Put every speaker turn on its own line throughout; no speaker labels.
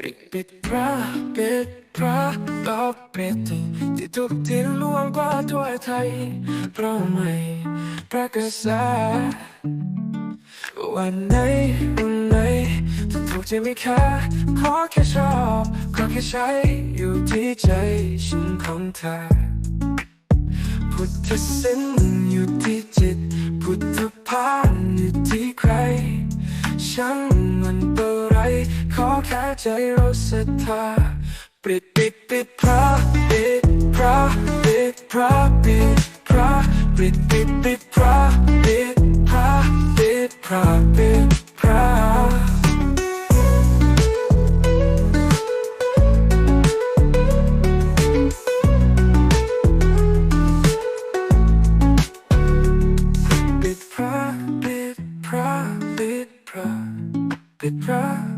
ปิดปิดพระปิดพระตอบปิดที่ทุกที่ล่วงกว่าตัวไทยเพราะไม่ประกาศวันไหนวันไหนถ้าถูกใจไม่ค่าขอแค่ชอบขอแค่ใช้อยู่ที่ใจฉันของเธอพุทธศิลป์อยู่ที่จิต พุทธพานอยู่ที่ใครช่างมัน ขอแค่ใจเราศรัทธาปิดปิดปิดพระปิดพระปิดพระปิดพระปิดปิดปิดพระปิดพระปิดพระปิดพระปิดพระปิดพระปิดพระ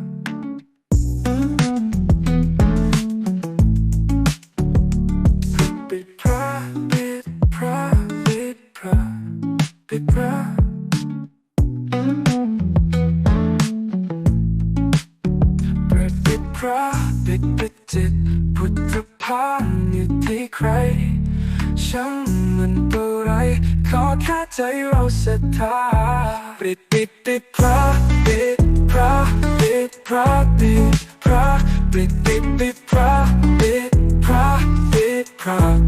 ปิดพระเปิดปิดพระปิดปิดจิตพุทธพานอยู่ที่ใครช่างมันเท่าไรขอแค่ใจเราศรัทธาปิดปิดปิดพระปิดพระปิดพระปิดพระปิดปิดปิดพระปิดพระปิดพระ